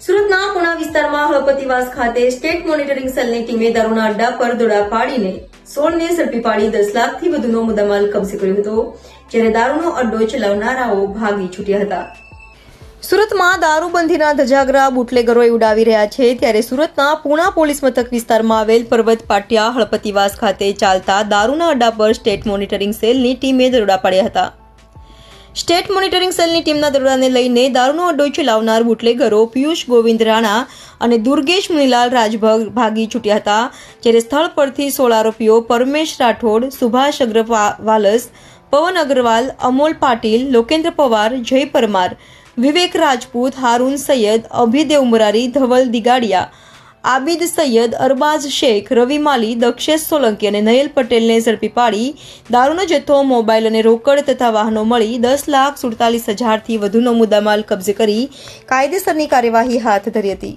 સુરતના પુણા વિસ્તારમાં હળપતિવાસ ખાતે સ્ટેટ મોનિટરિંગ સેલની ટીમે દારૂના અડ્ડા પર દોડા પાડીને સોળને ઝડપી પાડી દસ લાખથી વધુનો મુદ્દામાલ કબજે કર્યો હતો, જ્યારે દારૂનો અડ્ડો ચલાવનારાઓ ભાગી છૂટ્યા હતા. સુરતમાં દારૂબંધીના ધજાગરા બુટલેગરોએ ઉડાવી રહ્યા છે. ત્યારે સુરતના પૂણા પોલીસ મથક વિસ્તારમાં આવેલ પર્વત પાટિયા હળપતિવાસ ખાતે ચાલતા દારૂના અડ્ડા પર સ્ટેટ મોનિટરિંગ સેલની ટીમે દરોડા પાડ્યા હતા. સ્ટેટ મોનિટરિંગ સેલની ટીમના દરોડાને લઈને દારૂનો અડ્ડો ચલાવનાર બુટલેગરો પિયુષ ગોવિંદ રાણા અને દુર્ગેશ મુનીલાલ રાજભગ ભાગી છૂટ્યા હતા, જ્યારે સ્થળ પરથી સોળ આરોપીઓ પરમેશ રાઠોડ, સુભાષ અગ્રવાલસ પવન અગ્રવાલ, અમોલ પાટીલ, લોકેન્દ્ર પવાર, જય પરમાર વિવેક રાજપૂત, હારૂન સૈયદ, અભિદેવ મુરારી, ધવલ દિગાડિયા, આબિદ સૈયદ, અરબાઝ શેખ, રવિ માલી, દક્ષેશ સોલંકી અને નયલ પટેલને ઝડપી પાડી. દારૂનો જથ્થો, મોબાઈલ અને રોકડ તથા વાહનો મળી. દસ લાખ સુડતાલીસ હજારથી વધુનો મુદ્દામાલ કબજે કરી કાયદેસરની કાર્યવાહી હાથ ધરી હતી.